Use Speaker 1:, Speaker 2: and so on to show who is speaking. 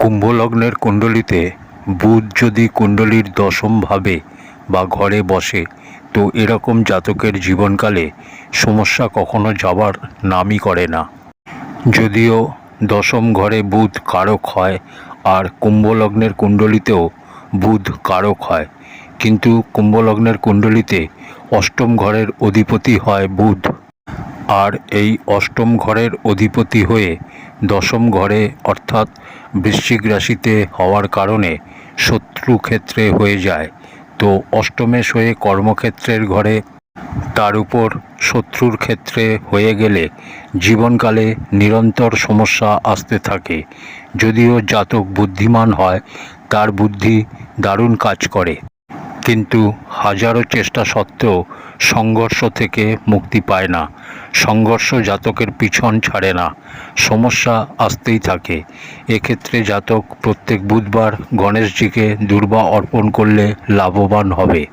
Speaker 1: কুম্ভলগ্নের কুণ্ডলিতে বুধ যদি কুণ্ডলীর দশম ভাবে বা ঘরে বসে, তো এরকম জাতকের জীবনকালে সমস্যা কখনো যাবার নামই করে না। যদিও দশম ঘরে বুধ কারক হয় আর কুম্ভলগ্নের কুণ্ডলিতেও বুধ কারক হয়, কিন্তু কুম্ভলগ্নের কুণ্ডলিতে অষ্টম ঘরের অধিপতি হয় বুধ। আর এই অষ্টম ঘরের অধিপতি হয়ে দশম ঘরে, অর্থাৎ বৃশ্চিক রাশিতে হওয়ার কারণে শত্রু ক্ষেত্রে হয়ে যায়। তো অষ্টমেশ হয়ে কর্মক্ষেত্রের ঘরে তার উপর শত্রুর ক্ষেত্রে হয়ে গেলে জীবনকালে নিরন্তর সমস্যা আসতে থাকে। যদিও জাতক বুদ্ধিমান হয়, তার বুদ্ধি দারুণ কাজ করে। কিন্তু হাজারো চেষ্টা সত্ত্বেও সংঘর্ষ থেকে মুক্তি পায় না। সংঘর্ষ জাতকের পিছন ছাড়ে না। সমস্যা আসতেই থাকে। এক্ষেত্রে জাতক প্রত্যেক বুধবার গণেশজিকে দুর্বা অর্পণ করলে লাভবান হবে।